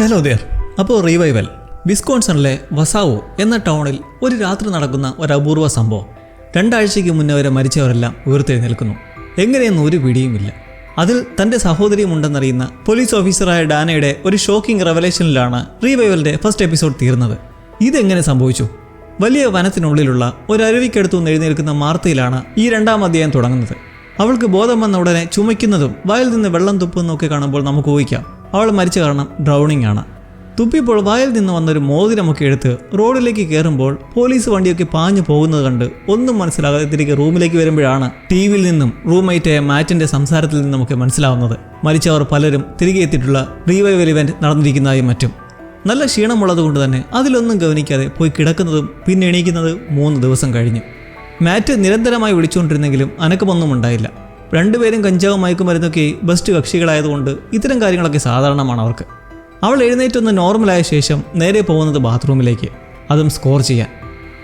Hello there അപ്പോൾ റീവൈവൽ വിസ്കോൺസണിലെ വസാവോ എന്ന ടൗണിൽ ഒരു രാത്രി നടക്കുന്ന ഒരു അപൂർവ സംഭവം. രണ്ടാഴ്ചയ്ക്ക് മുന്നേ വരെ മരിച്ചവരെല്ലാം ഉയർത്തെഴുന്നേൽക്കുന്നു എങ്ങനെയെന്ന് ഒരു പിടിയുമില്ല. അതിൽ തന്റെ സഹോദരിയുമുണ്ടെന്നറിയുന്ന പോലീസ് ഓഫീസറായ ഡാനയുടെ ഒരു ഷോക്കിംഗ് റെവലേഷനിലാണ് റീവൈവലിന്റെ ഫസ്റ്റ് എപ്പിസോഡ് തീർന്നത്. ഇതെങ്ങനെ സംഭവിച്ചു? വലിയ വനത്തിനുള്ളിലുള്ള ഒരു അരുവിക്കടുത്തു നിന്ന് എഴുന്നേൽക്കുന്ന മാർത്തയിലാണ് ഈ രണ്ടാം അധ്യായം തുടങ്ങുന്നത്. അവൾക്ക് ബോധം വന്ന ഉടനെ ചുമയ്ക്കുന്നതും വായിൽ നിന്ന് വെള്ളം തുപ്പുന്നതൊക്കെ കാണുമ്പോൾ നമുക്ക് ഊഹിക്കാം. അവൾ മരിച്ച കാരണം ഡ്രൗണിംഗ് ആണ്. തുപ്പിപ്പോൾ വായിൽ നിന്ന് വന്നൊരു മോതിരമൊക്കെ എടുത്ത് റോഡിലേക്ക് കയറുമ്പോൾ പോലീസ് വണ്ടിയൊക്കെ പാഞ്ഞു പോകുന്നത് കണ്ട് ഒന്നും മനസ്സിലാകാതെ തിരികെ റൂമിലേക്ക് വരുമ്പോഴാണ് ടി വിയിൽ നിന്നും റൂംമേറ്റായ മാറ്റിന്റെ സംസാരത്തിൽ നിന്നുമൊക്കെ മനസ്സിലാവുന്നത്. മരിച്ചവർ പലരും തിരികെ എത്തിയിട്ടുള്ള റീവൈവൽ ഇവന്റ് നടന്നിരിക്കുന്നതായും മറ്റും. നല്ല ക്ഷീണമുള്ളത് കൊണ്ട് തന്നെ അതിലൊന്നും ഗവനിക്കാതെ പോയി കിടക്കുന്നതും പിന്നെ എണീക്കുന്നത് മൂന്ന് ദിവസം കഴിഞ്ഞു. മാറ്റ് നിരന്തരമായി വിളിച്ചുകൊണ്ടിരുന്നെങ്കിലും അനക്കമൊന്നും ഉണ്ടായില്ല. രണ്ടുപേരും കഞ്ചാവും മയക്കുമരുന്നൊക്കെ ബെസ്റ്റ് കക്ഷികളായതുകൊണ്ട് ഇത്തരം കാര്യങ്ങളൊക്കെ സാധാരണമാണ് അവർക്ക്. അവൾ എഴുന്നേറ്റൊന്ന് നോർമലായ ശേഷം നേരെ പോകുന്നത് ബാത്റൂമിലേക്ക്. അതും സ്കോർ ചെയ്യാൻ.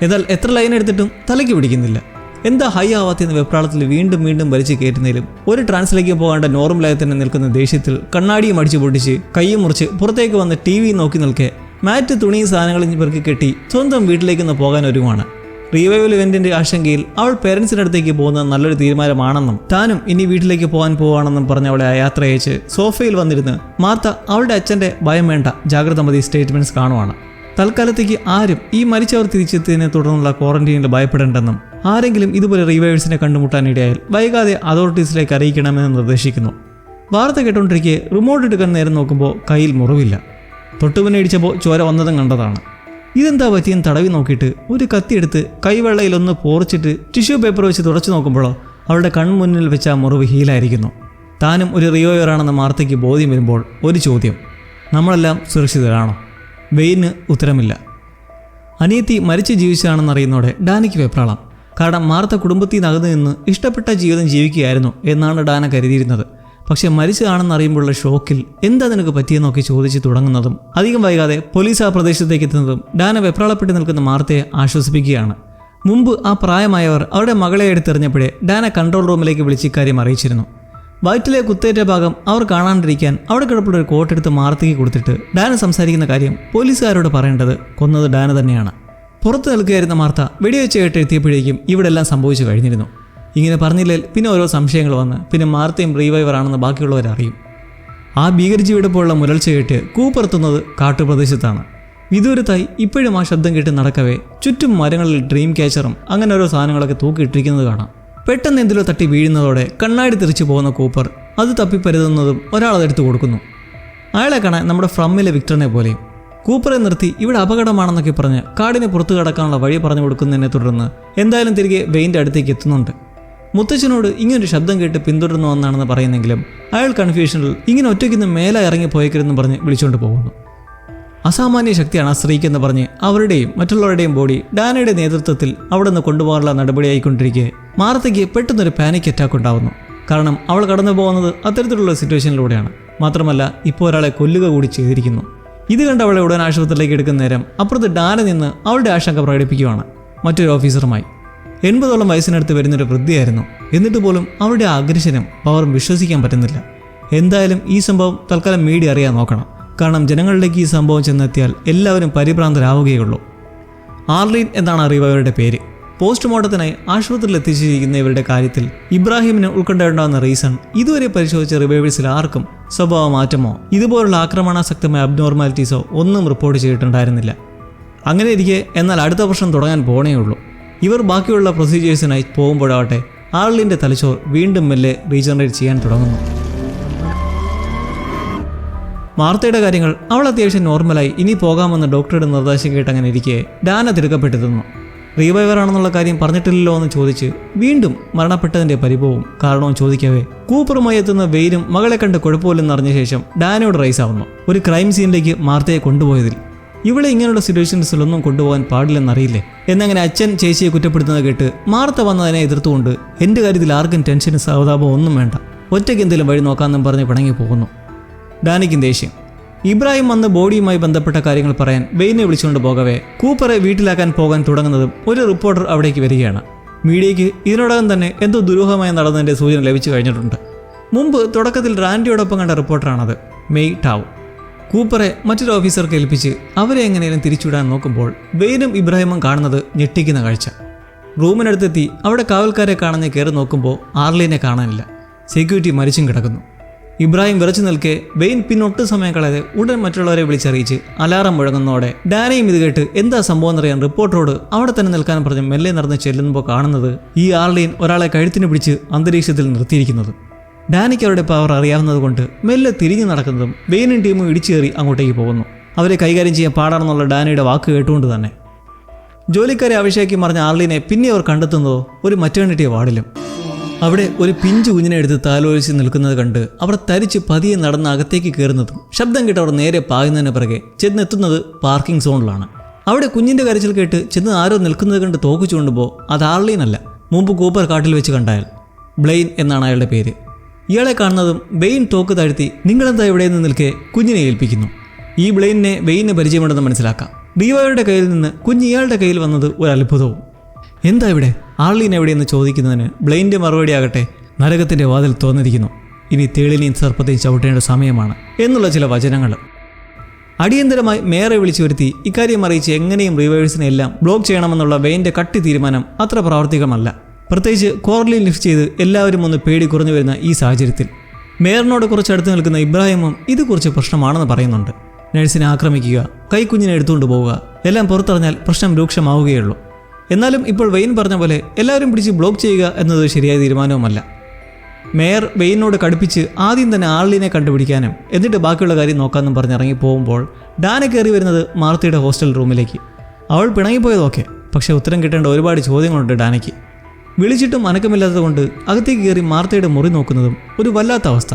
എന്നാൽ എത്ര ലൈൻ എടുത്തിട്ടും തലയ്ക്ക് പിടിക്കുന്നില്ല. എന്താ ഹൈ ആവാത്തെന്ന് വെപ്രാളത്തിൽ വീണ്ടും വീണ്ടും വലിച്ചു കയറ്റുന്നതിലും ഒരു ട്രാൻസിലേക്ക് പോകേണ്ട നോർമലായി തന്നെ നിൽക്കുന്ന ദേഷ്യത്തിൽ കണ്ണാടിയും അടിച്ചു പൊട്ടിച്ച് കൈയും മുറിച്ച് പുറത്തേക്ക് വന്ന് ടി വി നോക്കി നിൽക്കെ മാറ്റ് തുണിയും സാധനങ്ങളും ഇവർക്ക് കെട്ടി സ്വന്തം വീട്ടിലേക്കൊന്ന് പോകാൻ ഒരുങ്ങുവാണ്. റീവൈവൽ ഇവന്റിന്റെ ആശങ്കയിൽ അവൾ പേരൻസിന്റെ അടുത്തേക്ക് പോകുന്നത് നല്ലൊരു തീരുമാനമാണെന്നും താനും ഇനി വീട്ടിലേക്ക് പോകാൻ പോവാണെന്നും പറഞ്ഞ അവളെ യാത്ര അയച്ച് സോഫയിൽ വന്നിരുന്ന് മാർത്ത അവളുടെ അച്ഛന്റെ ഭയം വേണ്ട ജാഗ്രത മതി സ്റ്റേറ്റ്മെന്റ്സ് കാണുവാണ്. തൽക്കാലത്തേക്ക് ആരും ഈ മരിച്ചവർ തിരിച്ചെത്തിയതിനെ തുടർന്നുള്ള ക്വാറന്റീനിൽ ഭയപ്പെടേണ്ടെന്നും ആരെങ്കിലും ഇതുപോലെ റീവൈവേഴ്സിനെ കണ്ടുമുട്ടാനിടയായാൽ വൈകാതെ അതോറിറ്റീസിലേക്ക് അറിയിക്കണമെന്ന് നിർദ്ദേശിക്കുന്നു. വാർത്ത കേട്ടുകൊണ്ടിരിക്കെ റിമോട്ട് എടുക്കാൻ നേരം നോക്കുമ്പോൾ കയ്യിൽ മുറിവില്ല. തൊട്ടുപിന്നെ ഇടിച്ചപ്പോൾ ചോര വന്നതും കണ്ടതാണ്. ഇതെന്താ പറ്റിയെന്ന് തടവി നോക്കിയിട്ട് ഒരു കത്തിയെടുത്ത് കൈവെള്ളയിലൊന്ന് പോറിച്ചിട്ട് ടിഷ്യൂ പേപ്പർ വെച്ച് തുടച്ചു നോക്കുമ്പോഴോ അവളുടെ കൺമുന്നിൽ വെച്ച ആ മുറിവ് ഹീലായിരിക്കുന്നു. താനും ഒരു റിയോയറാണെന്ന് മാർത്തയ്ക്ക് ബോധ്യം വരുമ്പോൾ ഒരു ചോദ്യം. നമ്മളെല്ലാം സുരക്ഷിതരാണോ? വെയിന് ഉത്തരമില്ല. അനിയത്തി മരിച്ച് ജീവിച്ചതാണെന്നറിയുന്നതോടെ ഡാനയ്ക്ക് വെപ്രാളം. കാരണം മാർത്ത കുടുംബത്തിൽ നിന്ന് അകന്നു നിന്ന് ഇഷ്ടപ്പെട്ട ജീവിതം ജീവിക്കുകയായിരുന്നു എന്നാണ് ഡാന കരുതിയിരുന്നത്. പക്ഷെ മരിച്ചതാണെന്നറിയുമ്പോഴുള്ള ഷോക്കിൽ എന്താ നിനക്ക് പറ്റിയെന്നൊക്കെ ചോദിച്ചു തുടങ്ങുന്നതും അധികം വൈകാതെ പോലീസ് ആ പ്രദേശത്തേക്ക് എത്തുന്നതും ഡാന വെപ്രാളപ്പെട്ട് നിൽക്കുന്ന മാർത്തയെ ആശ്വസിപ്പിക്കുകയാണ്. മുമ്പ് ആ പ്രായമായവർ അവരുടെ മകളെ എടുത്തെറിഞ്ഞപ്പോഴേ ഡാന കൺട്രോൾ റൂമിലേക്ക് വിളിച്ച് ഇക്കാര്യം അറിയിച്ചിരുന്നു. വയറ്റിലെ കുത്തേറ്റ ഭാഗം അവർ കാണാണ്ടിരിക്കാൻ അവിടെ കിടപ്പുള്ള ഒരു കോട്ടെടുത്ത് മാർത്തിക്ക് കൊടുത്തിട്ട് ഡാന സംസാരിക്കുന്ന കാര്യം പോലീസുകാരോട് പറയേണ്ടത് കൊന്നത് ഡാന തന്നെയാണ്. പുറത്തു നിൽക്കുകയായിരുന്ന മാർത്ത വെടിവെച്ച് കേട്ട് എത്തിയപ്പോഴേക്കും ഇവിടെല്ലാം സംഭവിച്ചു കഴിഞ്ഞിരുന്നു. ഇങ്ങനെ പറഞ്ഞില്ലേൽ പിന്നെ ഓരോ സംശയങ്ങൾ വന്ന് പിന്നെ മാർത്തയും റീവൈവർ ആണെന്ന് ബാക്കിയുള്ളവർ അറിയും. ആ ഭീകരജീവിയുടെ പോലുള്ള മുരൾച്ച കേട്ട് കൂപ്പുറത്തുന്നത് കാട്ടുപ്രദേശത്താണ്. വിദൂരത്തായി ഇപ്പോഴും ആ ശബ്ദം കേട്ട് നടക്കവേ ചുറ്റും മരങ്ങളിൽ ഡ്രീം ക്യാച്ചറും അങ്ങനെ ഓരോ സാധനങ്ങളൊക്കെ തൂക്കിയിട്ടിരിക്കുന്നത് കാണാം. പെട്ടെന്ന് എന്തിലോ തട്ടി വീഴുന്നതോടെ കണ്ണാടി തെറിച്ചു പോകുന്ന കൂപ്പർ അത് തപ്പിപ്പരുതുന്നതും ഒരാൾ അതെടുത്ത് കൊടുക്കുന്നു. അയാളെ കാണാൻ നമ്മുടെ ഫ്രമ്മിലെ വിക്ടറിനെ പോലെയും കൂപ്പറെ നിർത്തി ഇവിടെ അപകടമാണെന്നൊക്കെ പറഞ്ഞ് കാടിനെ പുറത്തു കടക്കാനുള്ള വഴി പറഞ്ഞു കൊടുക്കുന്നതിനെ തുടർന്ന് എന്തായാലും തിരികെ വെയിന്റെ അടുത്തേക്ക് എത്തുന്നുണ്ട്. മുത്തച്ഛനോട് ഇങ്ങനൊരു ശബ്ദം കേട്ട് പിന്തുടർന്നു വന്നാണെന്ന് പറയുന്നെങ്കിലും അയാൾ കൺഫ്യൂഷനിൽ ഇങ്ങനെ ഒറ്റയ്ക്കൊന്ന് മേലെ ഇറങ്ങി പോയേക്കരുതെന്ന് പറഞ്ഞ് വിളിച്ചുകൊണ്ട് പോകുന്നു. അസാമാന്യ ശക്തിയാണ് ആ പറഞ്ഞ് അവരുടെയും മറ്റുള്ളവരുടെയും ബോഡി ഡാനയുടെ നേതൃത്വത്തിൽ അവിടെ നിന്ന് കൊണ്ടുപോകാനുള്ള നടപടിയായിക്കൊണ്ടിരിക്കെ മാർത്തയ്ക്ക് പെട്ടെന്നൊരു പാനിക് അറ്റാക്ക് ഉണ്ടാകുന്നു കാരണം അവൾ കടന്നു പോകുന്നത് അത്തരത്തിലുള്ള സിറ്റുവേഷനിലൂടെയാണ് മാത്രമല്ല ഇപ്പോൾ ഒരാളെ കൊല്ലുക കൂടി ചെയ്തിരിക്കുന്നു. ഇത് കണ്ട് അവളെ ഉടൻ ആശുപത്രിയിലേക്ക് എടുക്കുന്ന നേരം അപ്പുറത്ത് ഡാന നിന്ന് അവളുടെ ആശങ്ക പ്രകടിപ്പിക്കുകയാണ് മറ്റൊരു ഓഫീസറുമായി എൺപതോളം വയസ്സിനടുത്ത് വരുന്നൊരു വൃദ്ധിയായിരുന്നു. എന്നിട്ട് പോലും അവരുടെ ആ അഗ്രശനം പവറും വിശ്വസിക്കാൻ പറ്റുന്നില്ല. എന്തായാലും ഈ സംഭവം തൽക്കാലം മീഡിയ അറിയാൻ നോക്കണം. കാരണം ജനങ്ങളിലേക്ക് ഈ സംഭവം ചെന്നെത്തിയാൽ എല്ലാവരും പരിഭ്രാന്തരാവുകയുള്ളൂ ആർലീൻ എന്നാണ് അറിയുന്നവരുടെ പേര്. പോസ്റ്റ്മോർട്ടത്തിനായി ആശുപത്രിയിൽ എത്തിച്ചിരിക്കുന്ന ഇവരുടെ കാര്യത്തിൽ ഇബ്രാഹിമിന് ഉൾക്കൊണ്ടേണ്ടാവുന്ന റീസൺ ഇതുവരെ പരിശോധിച്ച റിവൈവേഴ്സിൽ ആർക്കും സ്വഭാവ മാറ്റമോ ഇതുപോലുള്ള ആക്രമണാസക്തമായ അബ്നോർമാലിറ്റീസോ ഒന്നും റിപ്പോർട്ട് ചെയ്തിട്ടുണ്ടായിരുന്നില്ല. അങ്ങനെ ഇരിക്കെ എന്നാൽ അടുത്ത വർഷം തുടങ്ങാൻ പോണേ ഉള്ളൂ ഇവർ ബാക്കിയുള്ള പ്രൊസീജിയേഴ്സിനായി പോകുമ്പോഴാവട്ടെ ആർലിന്റെ തലച്ചോർ വീണ്ടും മെല്ലെ റീജനറേറ്റ് ചെയ്യാൻ തുടങ്ങുന്നു. മാർത്തയുടെ കാര്യങ്ങൾ അവൾ അത്യാവശ്യം നോർമലായി ഇനി പോകാമെന്ന് ഡോക്ടറുടെ നിർദ്ദേശം കേട്ട് അങ്ങനെ ഇരിക്കെ ഡാന തിടുക്കപ്പെട്ടിരുന്നു. റീവൈവർ ആണെന്നുള്ള കാര്യം പറഞ്ഞിട്ടില്ലല്ലോ എന്ന് ചോദിച്ച് വീണ്ടും മരണപ്പെട്ടതിന്റെ പരിഭവവും കാരണവും ചോദിക്കവേ കൂപ്പറുമായി എത്തുന്ന വെയിലും മകളെ കണ്ട് കുഴപ്പമില്ലെന്ന് അറിഞ്ഞ ശേഷം ഡാനയോട് റൈസ് ആവുന്നു. ഒരു ക്രൈം സീനിലേക്ക് മാർത്തയെ കൊണ്ടുപോയതിൽ ഇവിടെ ഇങ്ങനെയുള്ള സിറ്റുവേഷൻസിലൊന്നും കൊണ്ടുപോകാൻ പാടില്ലെന്നറിയില്ലേ? എന്നങ്ങനെ അച്ഛൻ ചേച്ചിയെ കുറ്റപ്പെടുത്തുന്നത് കേട്ട് മാർത്ത വന്നതിനെ എതിർത്തുകൊണ്ട് എന്റെ കാര്യത്തിൽ ആർക്കും ടെൻഷനും സഹതാപവും ഒന്നും വേണ്ട. ഒറ്റയ്ക്ക് എന്തെങ്കിലും വഴി നോക്കാമെന്നും പറഞ്ഞ് പിണങ്ങി പോകുന്നു. ഡാനിക്കും ദേഷ്യം. ഇബ്രാഹിം വന്ന് ബോഡിയുമായി ബന്ധപ്പെട്ട കാര്യങ്ങൾ പറയാൻ വെയിനെ വിളിച്ചുകൊണ്ട് പോകവേ കൂപ്പറെ വീട്ടിലാക്കാൻ പോകാൻ തുടങ്ങുന്നതും ഒരു റിപ്പോർട്ടർ അവിടേക്ക് വരികയാണ്. മീഡിയയ്ക്ക് ഇതിനോടകം തന്നെ എന്തോ ദുരൂഹമായി നടന്നതിന്റെ സൂചന ലഭിച്ചു കഴിഞ്ഞിട്ടുണ്ട്. മുമ്പ് തുടക്കത്തിൽ റാൻഡിയോടൊപ്പം കണ്ട റിപ്പോർട്ടറാണത്. മെയ് ടാവ്. കൂപ്പറെ മറ്റൊരു ഓഫീസർക്ക് ഏൽപ്പിച്ച് അവരെ എങ്ങനെയും തിരിച്ചുവിടാൻ നോക്കുമ്പോൾ വെയിനും ഇബ്രാഹിമും കാണുന്നത് ഞെട്ടിക്കുന്ന കാഴ്ച. റൂമിനടുത്തെത്തി അവിടെ കാവൽക്കാരെ കാണാൻ കയറി നോക്കുമ്പോൾ ആർലീനെ കാണാനില്ല. സെക്യൂരിറ്റി മരിച്ചും കിടക്കുന്നു. ഇബ്രാഹിം വിറച്ചു നിൽക്കെ വെയിൻ പിന്നൊട്ട് സമയം കളയാതെ ഉടൻ മറ്റുള്ളവരെ വിളിച്ചറിയിച്ച് അലാറം മുഴങ്ങുന്നതോടെ ഡാനയും ഇത് കേട്ട് എന്താ സംഭവം എന്നറിയാൻ റിപ്പോർട്ടറോട് അവിടെ തന്നെ നിൽക്കാൻ പറഞ്ഞ് മെല്ലെ നടന്ന് ചെല്ലുമ്പോൾ കാണുന്നത് ഈ ആർലീൻ ഒരാളെ കഴുത്തിന് പിടിച്ച് അന്തരീക്ഷത്തിൽ നിർത്തിയിരിക്കുന്നത്. ഡാനിക്ക് അവരുടെ പവർ അറിയാവുന്നതുകൊണ്ട് മെല്ലെ തിരിഞ്ഞു നടക്കുന്നതും വെയിനും ടീമും ഇടിച്ചേറി അങ്ങോട്ടേക്ക് പോകുന്നു. അവരെ കൈകാര്യം ചെയ്യാൻ പാടാണെന്നുള്ള ഡാനിയുടെ വാക്ക് കേട്ടുകൊണ്ട് തന്നെ. ജോലിക്കാരെ അഭിഷേകി മറിഞ്ഞ ആർലിനെ പിന്നെ അവർ കണ്ടെത്തുന്നതോ ഒരു മറ്റേണിറ്റി വാർഡിലും. അവിടെ ഒരു പിഞ്ചു കുഞ്ഞിനെ എടുത്ത് താലോലിച്ച് നിൽക്കുന്നത് കണ്ട് അവർ തരിച്ച് പതിയെ നടന്ന് അകത്തേക്ക് കയറുന്നതും ശബ്ദം കേട്ട് അവർ നേരെ പായുന്നതിന് പിറകെ ചെന്നെത്തുന്നത് പാർക്കിംഗ് സോണിലാണ്. അവിടെ കുഞ്ഞിന്റെ കരച്ചിൽ കേട്ട് ചെന്ന് ആരോ നിൽക്കുന്നത് കണ്ട് തോക്കിച്ചുകൊണ്ടുപോ അത് ആർലീനല്ല മുമ്പ് കൂപ്പർ കാട്ടിൽ വെച്ച് കണ്ടായാൽ ബ്ലെയിൻ എന്നാണ് അയാളുടെ പേര്. ഇയാളെ കാണുന്നതും വെയിൻ തോക്ക് താഴ്ത്തി നിങ്ങളെന്താ ഇവിടെ നിന്ന് നിൽക്കെ കുഞ്ഞിനെ ഏൽപ്പിക്കുന്നു. ഈ ബ്ലെയിനെ വെയിന് പരിചയമുണ്ടെന്ന് മനസ്സിലാക്കാം. ഡിവോയുടെ കയ്യിൽ നിന്ന് കുഞ്ഞ് ഇയാളുടെ കയ്യിൽ വന്നത് ഒരു അത്ഭുതവും. എന്താ ഇവിടെ? ആർലീൻ എവിടെയെന്ന് ചോദിക്കുന്നതിന് ബ്ലെയിന്റെ മറുപടി ആകട്ടെ നരകത്തിന്റെ വാതിൽ തോന്നിരിക്കുന്നു ഇനി തേളിനെയും സർപ്പത്തെയും ചവിട്ടേണ്ട സമയമാണ് എന്നുള്ള ചില വചനങ്ങൾ. അടിയന്തരമായി മേയറെ വിളിച്ചു വരുത്തി ഇക്കാര്യം അറിയിച്ച് എങ്ങനെയും റിവേഴ്സിനെ എല്ലാം ബ്ലോക്ക് ചെയ്യണമെന്നുള്ള വെയിന്റെ കട്ടി തീരുമാനം അത്ര പ്രാവർത്തികമല്ല. പ്രത്യേകിച്ച് ക്വാറന്റൈൻ ലിഫ്റ്റ് ചെയ്ത് എല്ലാവരും ഒന്ന് പേടി കുറഞ്ഞു വരുന്ന ഈ സാഹചര്യത്തിൽ മേയറിനോട് കുറച്ച് അടുത്ത് നിൽക്കുന്ന ഇബ്രാഹിമും ഇത് കുറച്ച് പ്രശ്നമാണെന്ന് പറയുന്നുണ്ട്. നഴ്സിനെ ആക്രമിക്കുക കൈക്കുഞ്ഞിനെ എടുത്തുകൊണ്ട് പോവുക എല്ലാം പുറത്തറിഞ്ഞാൽ പ്രശ്നം രൂക്ഷമാവുകയുള്ളൂ. എന്നാലും ഇപ്പോൾ വെയിൻ പറഞ്ഞ പോലെ എല്ലാവരും പിടിച്ച് ബ്ലോക്ക് ചെയ്യുക എന്നത് ശരിയായ തീരുമാനവുമല്ല. മേയർ വെയിനോട് കടുപ്പിച്ച് ആദ്യം തന്നെ ആളിനെ കണ്ടുപിടിക്കാനും എന്നിട്ട് ബാക്കിയുള്ള കാര്യം നോക്കാമെന്നും പറഞ്ഞ് ഇറങ്ങി പോകുമ്പോൾ ഡാന കയറി വരുന്നത് മാർത്തിയുടെ ഹോസ്റ്റൽ റൂമിലേക്ക്. അവൾ പിണങ്ങിപ്പോയതൊക്കെ പക്ഷേ ഉത്തരം കിട്ടേണ്ട ഒരുപാട് ചോദ്യങ്ങളുണ്ട് ഡാനയ്ക്ക്. വിളിച്ചിട്ടും അനക്കമില്ലാത്തതുകൊണ്ട് അകത്തേക്ക് കയറി മാർത്തയുടെ മുറി നോക്കുന്നതും ഒരു വല്ലാത്ത അവസ്ഥ.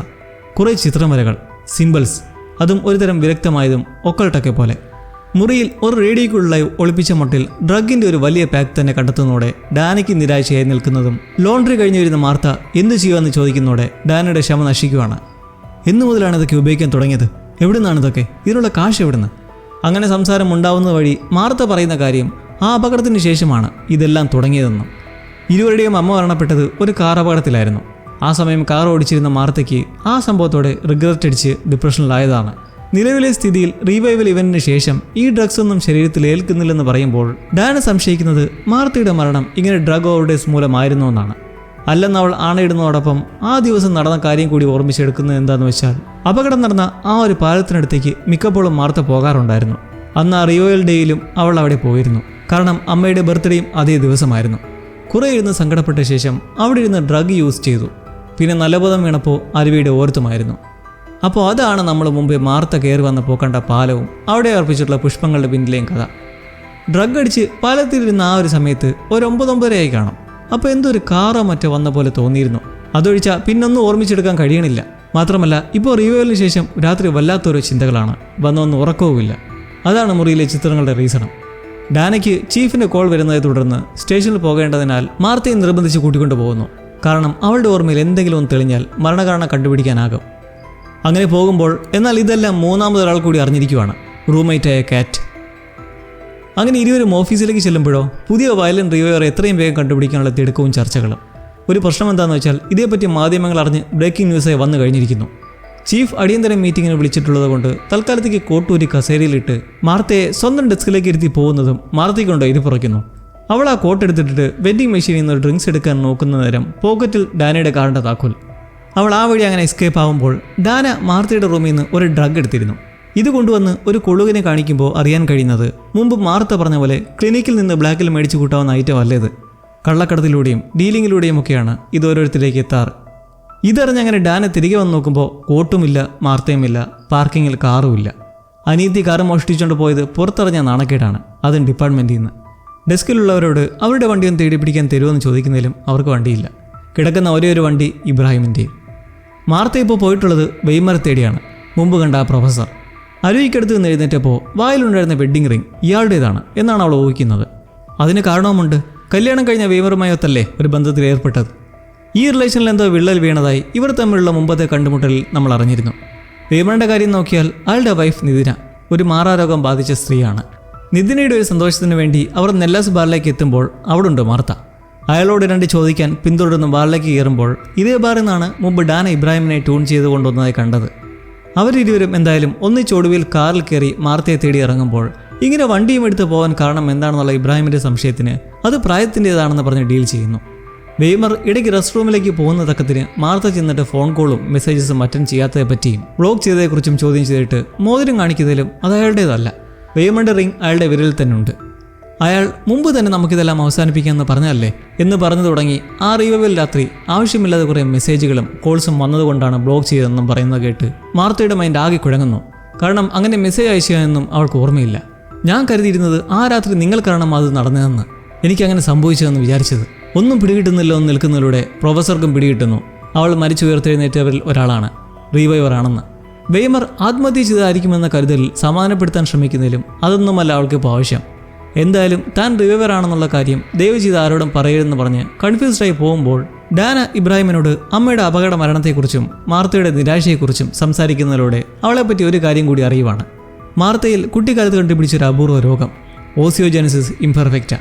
കുറേ ചിത്രമരകൾ സിമ്പിൾസ് അതും ഒരുതരം വിരക്തമായതും ഒക്കൾട്ടൊക്കെ പോലെ. മുറിയിൽ ഒരു റേഡിയോക്കുള്ള ഒളിപ്പിച്ച മട്ടിൽ ഡ്രഗിന്റെ ഒരു വലിയ പാക്ക് തന്നെ കണ്ടെത്തുന്നതോടെ ഡാനയ്ക്ക് നിരാശയായി നിൽക്കുന്നതും ലോണ്ടറി കഴിഞ്ഞു വരുന്ന മാർത്ത എന്തു ചെയ്യുമെന്ന് ചോദിക്കുന്നതോടെ ഡാനയുടെ ക്ഷമ നശിക്കുവാണ് എന്നു മുതലാണ് ഇതൊക്കെ ഉപയോഗിക്കാൻ തുടങ്ങിയത്? എവിടെ നിന്നാണ് ഇതൊക്കെ? ഇതിനുള്ള കാശ് എവിടുന്ന്? അങ്ങനെ സംസാരം ഉണ്ടാവുന്നത് വഴി മാർത്ത പറയുന്ന കാര്യം ആ അപകടത്തിന് ശേഷമാണ് ഇതെല്ലാം തുടങ്ങിയതെന്നും. ഇരുവരുടെയും അമ്മ മരണപ്പെട്ടത് ഒരു കാർ അപകടത്തിലായിരുന്നു. ആ സമയം കാർ ഓടിച്ചിരുന്ന മാർത്തയ്ക്ക് ആ സംഭവത്തോടെ റിഗ്രറ്റ് അടിച്ച് ഡിപ്രഷനിലായതാണ്. നിലവിലെ സ്ഥിതിയിൽ റീവൈവൽ ഇവന്റിന് ശേഷം ഈ ഡ്രഗ്സ് ഒന്നും ശരീരത്തിൽ ഏൽക്കുന്നില്ലെന്ന് പറയുമ്പോൾ ഡാന സംശയിക്കുന്നത് മാർത്തയുടെ മരണം ഇങ്ങനെ ഡ്രഗ് ഓവർഡേസ് മൂലമായിരുന്നു എന്നാണ്. അല്ലെന്ന് അവൾ ആണയിടുന്നതോടൊപ്പം ആ ദിവസം നടന്ന കാര്യം കൂടി ഓർമ്മിച്ചെടുക്കുന്നത് എന്താണെന്ന് വെച്ചാൽ അപകടം നടന്ന ആ ഒരു പാലത്തിനടുത്തേക്ക് മിക്കപ്പോഴും മാർത്ത പോകാറുണ്ടായിരുന്നു. അന്ന് ആ റിയോയൽ ഡേയിലും അവൾ അവിടെ പോയിരുന്നു. കാരണം അമ്മയുടെ ബർത്ത്ഡേയും അതേ ദിവസമായിരുന്നു. കുറെ ഇരുന്ന് സങ്കടപ്പെട്ട ശേഷം അവിടെ ഇരുന്ന് ഡ്രഗ് യൂസ് ചെയ്തു. പിന്നെ നല്ലബോധം വീണപ്പോൾ അരുവിയുടെ ഓർത്തുമായിരുന്നു അപ്പോൾ അതാണ് നമ്മൾ മുമ്പേ മാർത്ത കയറി വന്നപ്പോൾ കണ്ട പാലവും അവിടെ അർപ്പിച്ചിട്ടുള്ള പുഷ്പങ്ങളുടെ പിന്നിലെയും കഥ. ഡ്രഗ് അടിച്ച് പാലത്തിലിരുന്ന ആ ഒരു സമയത്ത് ഒരു ഒമ്പതൊമ്പതരയായി കാണും. അപ്പോൾ എന്തോ ഒരു കാറോ മറ്റോ വന്ന പോലെ തോന്നിയിരുന്നു. അതൊഴിച്ചാൽ പിന്നൊന്നും ഓർമ്മിച്ചെടുക്കാൻ കഴിയണില്ല. മാത്രമല്ല ഇപ്പോൾ റിവ്യൂവിന് ശേഷം രാത്രി വല്ലാത്തൊരു ചിന്തകളാണ്. വന്നൊന്നും ഉറക്കവുമില്ല. അതാണ് മുറിയിലെ ചിത്രങ്ങളുടെ റീസണം ഡാനയ്ക്ക് ചീഫിന്റെ കോൾ വരുന്നതിനെ തുടർന്ന് സ്റ്റേഷനിൽ പോകേണ്ടതിനാൽ മാർത്തയെ നിർബന്ധിച്ച് കൂട്ടിക്കൊണ്ടു പോകുന്നു. കാരണം അവളുടെ ഓർമ്മയിൽ എന്തെങ്കിലും ഒന്ന് തെളിഞ്ഞാൽ മരണകാരണം കണ്ടുപിടിക്കാനാകും. അങ്ങനെ പോകുമ്പോൾ എന്നാൽ ഇതെല്ലാം മൂന്നാമതൊരാൾ കൂടി അറിഞ്ഞിരിക്കുവാണ്. റൂംമേറ്റായ കാറ്റ്. അങ്ങനെ ഇരുവരും ഓഫീസിലേക്ക് ചെല്ലുമ്പോഴോ പുതിയ വയലൻ റിവയർ എത്രയും വേഗം കണ്ടുപിടിക്കാനുള്ള തിടുക്കവും ചർച്ചകളും. ഒരു പ്രശ്നം എന്താണെന്ന് വെച്ചാൽ ഇതേപ്പറ്റി മാധ്യമങ്ങൾ അറിഞ്ഞ് ബ്രേക്കിംഗ് ന്യൂസായി വന്നു കഴിഞ്ഞിരിക്കുന്നു. ചീഫ് അടിയന്തര മീറ്റിങ്ങിന് വിളിച്ചിട്ടുള്ളത് കൊണ്ട് തൽക്കാലത്തേക്ക് കോട്ടൂരി കസേരയിലിട്ട് മാർത്തയെ സ്വന്തം ഡെസ്കിലേക്ക് ഇരുത്തി പോകുന്നതും മാർത്തി കൊണ്ട് ഇത് പുറയ്ക്കുന്നു. അവൾ ആ കോട്ട് എടുത്തിട്ട് വെൻഡിങ് മെഷീനിൽ നിന്ന് ഡ്രിങ്ക്സ് എടുക്കാൻ നോക്കുന്ന നേരം പോക്കറ്റിൽ ഡാനയുടെ കാറിന്റെ താക്കോൽ. അവൾ ആ വഴി അങ്ങനെ എസ്കേപ്പ് ആവുമ്പോൾ ഡാന മാർത്തയുടെ റൂമിൽ നിന്ന് ഒരു ഡ്രഗ് എടുത്തിരുന്നു. ഇത് കൊണ്ടുവന്ന് ഒരു കൊളുകിനെ കാണിക്കുമ്പോൾ അറിയാൻ കഴിയുന്നത് മുമ്പ് മാർത്ത പറഞ്ഞ പോലെ ക്ലിനിക്കിൽ നിന്ന് ബ്ലാക്കിൽ മേടിച്ചു കൂട്ടാവുന്ന ഐറ്റം അല്ലേത് കള്ളക്കടത്തിലൂടെയും ഡീലിങ്ങിലൂടെയും ഒക്കെയാണ് ഇത് ഓരോരുത്തരിലേക്ക് എത്താറ്. ഇതറിഞ്ഞ് അങ്ങനെ ഡാന തിരികെ വന്ന് നോക്കുമ്പോൾ കോട്ടുമില്ല മാർത്തയുമില്ല പാർക്കിങ്ങിൽ കാറുമില്ല. അനീതി കാറ് മോഷ്ടിച്ചുകൊണ്ട് പോയത് പുറത്തറിഞ്ഞ നാണക്കേടാണ്. അതും ഡിപ്പാർട്ട്മെന്റിൽ നിന്ന്. ഡെസ്കിലുള്ളവരോട് അവരുടെ വണ്ടിയൊന്ന് തേടി പിടിക്കാൻ തരുമെന്ന് ചോദിക്കുന്നതിലും അവർക്ക് വണ്ടിയില്ല. കിടക്കുന്ന ഒരേ ഒരു വണ്ടി ഇബ്രാഹിമിന്റെയും മാർത്ത ഇപ്പോൾ പോയിട്ടുള്ളത് വെയ്മറെ തേടിയാണ്. മുമ്പ് കണ്ട ആ പ്രൊഫസർ. അരുവിക്കടുത്ത് നിന്ന് എഴുന്നേറ്റപ്പോൾ വായിലുണ്ടായിരുന്ന വെഡ്ഡിംഗ് റിംഗ് ഇയാളുടേതാണ് എന്നാണ് അവൾ ഊഹിക്കുന്നത്. അതിന് കാരണവുമുണ്ട്. കല്യാണം കഴിഞ്ഞ വെയ്മറുമായൊത്തല്ലേ ഒരു ബന്ധത്തിൽ ഏർപ്പെട്ടത്? ഈ റിലേഷനിൽ എന്തോ വിള്ളൽ വീണതായി ഇവർ തമ്മിലുള്ള മുമ്പത്തെ കണ്ടുമുട്ടലിൽ നമ്മൾ അറിഞ്ഞിരുന്നു. വേമറിന്റെ കാര്യം നോക്കിയാൽ അയാളുടെ വൈഫ് നിതിന ഒരു മാറാരോഗം ബാധിച്ച സ്ത്രീയാണ്. നിതിനയുടെ ഒരു സന്തോഷത്തിന് വേണ്ടി അവർ നെല്ലാസ് ബാറിലേക്ക് എത്തുമ്പോൾ അവിടുണ്ട് മാർത്ത. അയാളോട് രണ്ട് ചോദിക്കാൻ പിന്തുടർന്ന് ബാറിലേക്ക് കയറുമ്പോൾ ഇതേ ബാറിൽ നിന്നാണ് മുമ്പ് ഡാന ഇബ്രാഹിമിനെ ട്യൂൺ ചെയ്ത് കൊണ്ടുവന്നതായി കണ്ടത് അവരിരുവരും എന്തായാലും ഒന്നിച്ചൊടുവിൽ കാറിൽ കയറി മാർത്തയെ തേടി ഇറങ്ങുമ്പോൾ ഇങ്ങനെ വണ്ടിയും എടുത്ത് പോകാൻ കാരണം എന്താണെന്നുള്ള ഇബ്രാഹിമിന്റെ സംശയത്തിന് അത് പ്രായത്തിന്റെതാണെന്ന് പറഞ്ഞ് ഡീൽ ചെയ്യുന്നു. വെയ്മർ ഇടയ്ക്ക് റെസ്റ്റ് റൂമിലേക്ക് പോകുന്ന തക്കത്തിന് മാർത്ത ചെന്നിട്ട് ഫോൺ കോളും മെസ്സേജസും അറ്റൻഡ് ചെയ്യാത്തതിനെ പറ്റിയും ബ്ലോക്ക് ചെയ്തതിനെക്കുറിച്ചും ചോദ്യം ചെയ്തിട്ട് മോതിരം കാണിക്കുന്നതിലും അത് അയാളുടേതല്ല. വെയ്മറിന്റെ റിംഗ് അയാളുടെ വിരലിൽ തന്നെ ഉണ്ട് അയാൾ മുമ്പ് തന്നെ നമുക്കിതെല്ലാം അവസാനിപ്പിക്കാമെന്ന് പറഞ്ഞതല്ലേ? എന്ന് പറഞ്ഞു തുടങ്ങി. ആ റീവവിൽ രാത്രി ആവശ്യമില്ലാതെ കുറേ മെസ്സേജുകളും കോൾസും വന്നതുകൊണ്ടാണ് ബ്ലോക്ക് ചെയ്തതെന്നും പറയുന്നത് കേട്ട് മാർത്തയുടെ മൈൻഡ് ആകെ കുഴങ്ങുന്നു. കാരണം അങ്ങനെ മെസ്സേജ് അയച്ചതെന്നും അവൾക്ക് ഓർമ്മയില്ല. ഞാൻ കരുതിയിരുന്നത് ആ രാത്രി നിങ്ങൾ കാരണം അത് നടന്നതെന്ന്. എനിക്കങ്ങനെ സംഭവിച്ചതെന്ന് വിചാരിച്ചത്. ഒന്നും പിടികിട്ടുന്നില്ല എന്ന് നിൽക്കുന്നതിലൂടെ പ്രൊഫസർക്കും പിടികിട്ടുന്നു. അവൾ മരിച്ചു ഉയർത്തെഴുന്നേറ്റവരിൽ ഒരാളാണ് റീവൈവർ ആണെന്ന് വെയ്മർ ആത്മഹത്യ ചെയ്തായിരിക്കുമെന്ന കരുതലിൽ സമാധാനപ്പെടുത്താൻ ശ്രമിക്കുന്നതിലും അതൊന്നുമല്ല അവൾക്കിപ്പോൾ ആവശ്യം. എന്തായാലും താൻ റിവൈവർ ആണെന്നുള്ള കാര്യം ദയവ് ചെയ്ത് ആരോടും പറയരുതെന്ന് പറഞ്ഞ് കൺഫ്യൂസ്ഡായി പോകുമ്പോൾ ഡാന ഇബ്രാഹിമിനോട് അമ്മയുടെ അപകട മരണത്തെക്കുറിച്ചും മാർത്തയുടെ നിരാശയെക്കുറിച്ചും സംസാരിക്കുന്നതിലൂടെ അവളെപ്പറ്റി ഒരു കാര്യം കൂടി അറിയുവാണ്. മാർത്തയിൽ കുട്ടിക്കാലത്ത് കണ്ടുപിടിച്ചൊരു അപൂർവ രോഗം ഓസിയോജനസിസ് ഇംപെർഫെക്റ്റ.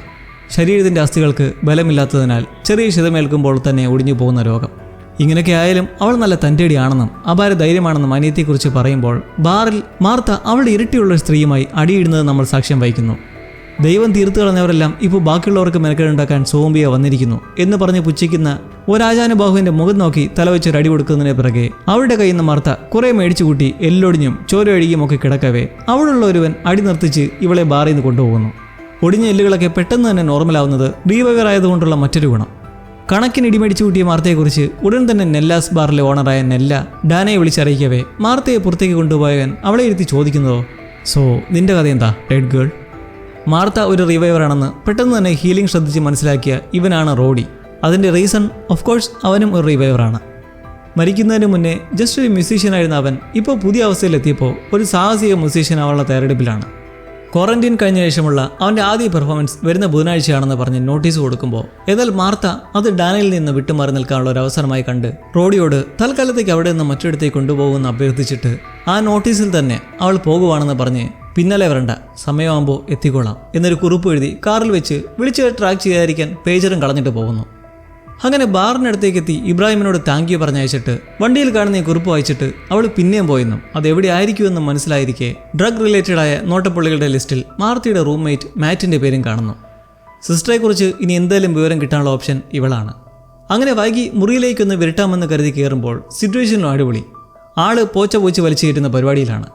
ശരീരത്തിന്റെ അസ്ഥികൾക്ക് ബലമില്ലാത്തതിനാൽ ചെറിയ ക്ഷതമേൽക്കുമ്പോൾ തന്നെ ഒടിഞ്ഞു പോകുന്ന രോഗം. ഇങ്ങനെയൊക്കെ ആയാലും അവൾ നല്ല തന്റെടിയാണെന്നും അപാര ധൈര്യമാണെന്നും അനിയത്തെക്കുറിച്ച് പറയുമ്പോൾ ബാറിൽ മാർത്ത അവളുടെ ഇരട്ടിയുള്ള സ്ത്രീയുമായി അടിയിടുന്നത് നമ്മൾ സാക്ഷ്യം വഹിക്കുന്നു. ദൈവം തീർത്തു കളഞ്ഞവരെല്ലാം ഇപ്പോൾ ബാക്കിയുള്ളവർക്ക് മെനക്കേടുണ്ടാക്കാൻ സോംബിയ വന്നിരിക്കുന്നു എന്ന് പറഞ്ഞ് പുച്ഛിക്കുന്ന ഒരാജാനുബാഹുവിന്റെ മുഖം നോക്കി തലവെച്ചൊരു അടി കൊടുക്കുന്നതിന് പിറകെ അവളുടെ കയ്യിൽ നിന്ന് മർത്ത കുറെ മേടിച്ചു കൂട്ടി എല്ലൊടിഞ്ഞും ചോരയൊഴുകിയും ഒക്കെ കിടക്കവേ. അവളുള്ള ഒരുവൻ അടി നിർത്തിച്ച് ഇവളെ ബാറിൽ നിന്ന് കൊണ്ടുപോകുന്നു. ഒടിഞ്ഞ എല്ലുകളൊക്കെ പെട്ടെന്ന് തന്നെ നോർമലാവുന്നത് റീവൈവർ ആയതുകൊണ്ടുള്ള മറ്റൊരു ഗുണം. കണക്കിന് ഇടിമേടിച്ചു കൂട്ടിയ മാർത്തയെക്കുറിച്ച് ഉടൻ തന്നെ നെല്ലാസ് ബാറിലെ ഓണറായ നെല്ല ഡാനയെ വിളിച്ചറിയിക്കവേ മാർത്തയെ പുറത്തേക്ക് കൊണ്ടുപോയവൻ അവളെ ഇരുത്തി ചോദിക്കുന്നതോ? സോ നിന്റെ കഥ എന്താ ഡെഡ് ഗേൾ മാർത്ത ഒരു റിവൈവർ ആണെന്ന് പെട്ടെന്ന് തന്നെ ഹീലിംഗ് ശ്രദ്ധിച്ച് മനസ്സിലാക്കിയ ഇവനാണ് റോഡി. അതിന്റെ റീസൺ ഓഫ് കോഴ്സ് അവനും ഒരു റിവൈവറാണ് മരിക്കുന്നതിന് മുന്നേ ജസ്റ്റ് ഒരു മ്യൂസീഷ്യനായിരുന്ന അവൻ ഇപ്പോൾ പുതിയ അവസ്ഥയിലെത്തിയപ്പോൾ ഒരു സാഹസിക മ്യൂസീഷ്യൻ ആവാനുള്ള തയ്യാറെടുപ്പിലാണ്. ക്വാറന്റൈൻ കഴിഞ്ഞ ശേഷമുള്ള അവന്റെ ആദ്യ പെർഫോമൻസ് വരുന്ന ബുധനാഴ്ചയാണെന്ന് പറഞ്ഞ് നോട്ടീസ് കൊടുക്കുമ്പോൾ എന്നാൽ മാർത്ത അത് ഡാനയിൽ നിന്ന് വിട്ടുമാറി നിൽക്കാനുള്ള ഒരു അവസരമായി കണ്ട് റോഡിയോട് തൽക്കാലത്തേക്ക് അവിടെ നിന്ന് മറ്റൊരിടത്തേക്ക് കൊണ്ടുപോകുമെന്ന് അഭ്യർത്ഥിച്ചിട്ട് ആ നോട്ടീസിൽ തന്നെ അവൾ പോകുവാണെന്ന് പറഞ്ഞ് പിന്നാലെ വരണ്ട സമയമാകുമ്പോൾ എത്തിക്കോളാം എന്നൊരു കുറിപ്പ് എഴുതി കാറിൽ വെച്ച് വിളിച്ച് ട്രാക്ക് ചെയ്യാതിരിക്കാൻ പേജറും കളഞ്ഞിട്ട് പോകുന്നു. അങ്ങനെ ബാറിനടുത്തേക്ക് എത്തി ഇബ്രാഹിമിനോട് താങ്ക് യു പറഞ്ഞയച്ചിട്ട് വണ്ടിയിൽ കാണുന്ന ഈ കുറിപ്പ് വായിച്ചിട്ട് അവൾ പിന്നെയും പോയെന്നും അത് എവിടെ ആയിരിക്കുമെന്ന് മനസ്സിലായിരിക്കെ ഡ്രഗ് റിലേറ്റഡ് ആയ നോട്ടപ്പുള്ളികളുടെ ലിസ്റ്റിൽ മാർത്തിയുടെ റൂംമേറ്റ് മാറ്റിന്റെ പേരും കാണുന്നു. സിസ്റ്ററെക്കുറിച്ച് ഇനി എന്തായാലും വിവരം കിട്ടാനുള്ള ഓപ്ഷൻ ഇവളാണ്. അങ്ങനെ വൈകി മുറിയിലേക്കൊന്ന് വിരട്ടാമെന്ന് കരുതി കയറുമ്പോൾ സിറ്റുവേഷനും അടിപൊളി. ആൾ പോച്ച പോച്ച് വലിച്ചു കയറ്റുന്ന പരിപാടിയിലാണ്.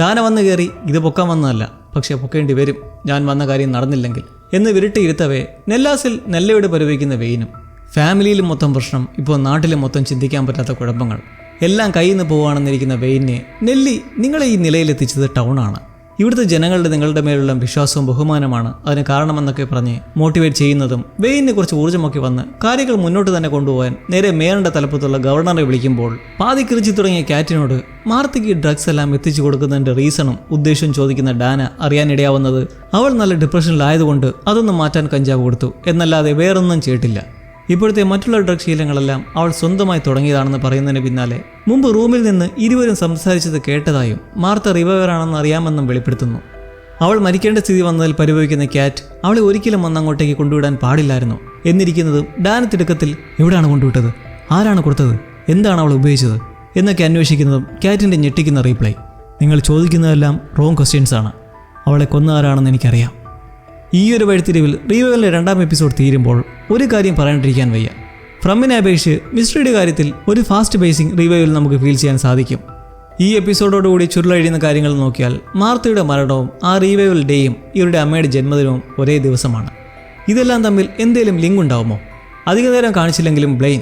ഡാന വന്ന് കയറി ഇത് പൊക്കാൻ വന്നതല്ല പക്ഷെ പൊക്കേണ്ടി വരും. ഞാൻ വന്ന കാര്യം നടന്നില്ലെങ്കിൽ. എന്ന് വിരട്ടിയിരുത്തവേ നെല്ലാസിൽ നെല്ലയോട് പരിവഹിക്കുന്ന വെയിനും. ഫാമിലിയിലും മൊത്തം പ്രശ്നം ഇപ്പോൾ നാട്ടിലും മൊത്തം ചിന്തിക്കാൻ പറ്റാത്ത കുഴപ്പങ്ങൾ. എല്ലാം കയ്യിൽ നിന്ന് പോവുകയാണെന്നിരിക്കുന്ന വെയിനെ നെല്ലി നിങ്ങളെ ഈ നിലയിലെത്തിച്ചത് ടൗണാണ് ഇവിടുത്തെ ജനങ്ങളുടെ നിങ്ങളുടെ മേലുള്ള വിശ്വാസവും ബഹുമാനമാണ്. അതിന് കാരണമെന്നൊക്കെ പറഞ്ഞ് മോട്ടിവേറ്റ് ചെയ്യുന്നതും വെയിനെ കുറച്ച് ഊർജമൊക്കെ വന്ന് കാര്യങ്ങൾ മുന്നോട്ട് തന്നെ കൊണ്ടുപോകാൻ നേരെ മേയറിന്റെ തലപ്പത്തുള്ള ഗവർണറെ വിളിക്കുമ്പോൾ പാതി കിറിച്ചു തുടങ്ങിയ കാറ്റിനോട് മാർത്തിക്ക് ഡ്രഗ്സ് എല്ലാം എത്തിച്ചു കൊടുക്കുന്നതിന്റെ റീസണും ഉദ്ദേശവും ചോദിക്കുന്ന ഡാന അറിയാനിടയാവുന്നത് അവൾ നല്ല ഡിപ്രഷനിലായതുകൊണ്ട് അതൊന്നും മാറ്റാൻ കഞ്ചാവ് കൊടുത്തു. എന്നല്ലാതെ വേറൊന്നും ചെയ്തിട്ടില്ല. ഇപ്പോഴത്തെ മറ്റുള്ള ഡ്രഗ് ശീലങ്ങളെല്ലാം അവൾ സ്വന്തമായി തുടങ്ങിയതാണെന്ന് പറയുന്നതിന് പിന്നാലെ മുമ്പ് റൂമിൽ നിന്ന് ഇരുവരും സംസാരിച്ചത് കേട്ടതായും മാർത്ത റിവൈവർ ആണെന്ന് അറിയാമെന്നും വെളിപ്പെടുത്തുന്നു. അവൾ മരിക്കേണ്ട സ്ഥിതി വന്നതിൽ പരിഭവിക്കുന്ന ക്യാറ്റ് അവളെ ഒരിക്കലും വന്ന് അങ്ങോട്ടേക്ക് കൊണ്ടുവിടാൻ പാടില്ലായിരുന്നു. എന്നിരിക്കുന്നതും ഡാന തിടുക്കത്തിൽ എവിടെയാണ് കൊണ്ടുവിട്ടത്? ആരാണ് കൊടുത്തത്? എന്താണ് അവൾ ഉപയോഗിച്ചത്? എന്നൊക്കെ അന്വേഷിക്കുന്നതും ക്യാറ്റിന്റെ ഞെട്ടിക്കുന്ന റീപ്ലൈ. നിങ്ങൾ ചോദിക്കുന്നതെല്ലാം റോങ് ക്വസ്റ്റ്യൻസ് ആണ് അവളെ കൊന്ന ആരാണെന്ന് എനിക്കറിയാം. ഈ ഒരു വഴിത്തിരിവിൽ റീവലിന്റെ രണ്ടാം എപ്പിസോഡ് തീരുമ്പോൾ ഒരു കാര്യം പറയാണ്ടിരിക്കാൻ വയ്യ. ഫ്രമ്മിനെ അപേക്ഷിച്ച് മിസ്റ്ററിയുടെ കാര്യത്തിൽ ഒരു ഫാസ്റ്റ് ബേസിങ് റിവൈവിൽ നമുക്ക് ഫീൽ ചെയ്യാൻ സാധിക്കും. ഈ എപ്പിസോഡോടുകൂടി ചുരുളഴിയുന്ന കാര്യങ്ങൾ നോക്കിയാൽ മാർത്തയുടെ മരണവും ആ റീവൈവൽ ഡേയും ഇവരുടെ അമ്മയുടെ ജന്മദിനവും ഒരേ ദിവസമാണ്. ഇതെല്ലാം തമ്മിൽ എന്തേലും ലിങ്ക് ഉണ്ടാവുമോ? അധിക നേരം കാണിച്ചില്ലെങ്കിലും ബ്ലെയിൻ.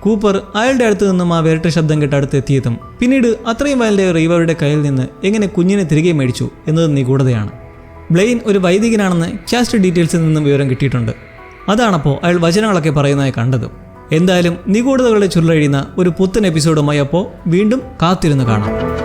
കൂപ്പർ അയാളുടെ അടുത്ത് നിന്നും ആ വേറിട്ട ശബ്ദം കേട്ട് അടുത്ത് എത്തിയതും പിന്നീട് അത്രയും വയലിന്റെ റീവറുടെ കയ്യിൽ നിന്ന് എങ്ങനെ കുഞ്ഞിനെ തിരികെ മേടിച്ചു എന്നത് നിഗൂഢതയാണ്. ബ്ലെയിൻ ഒരു വൈദികനാണെന്ന് കാസ്റ്റ് ഡീറ്റെയിൽസിൽ നിന്നും വിവരം കിട്ടിയിട്ടുണ്ട്. അതാണപ്പോൾ അയാൾ വചനങ്ങളൊക്കെ പറയുന്നതായി കണ്ടത്. എന്തായാലും നിഗൂഢതകളുടെ ചുരുളഴിയുന്ന ഒരു പുത്തൻ എപ്പിസോഡുമായി അപ്പോൾ വീണ്ടും കാത്തിരുന്ന് കാണാം.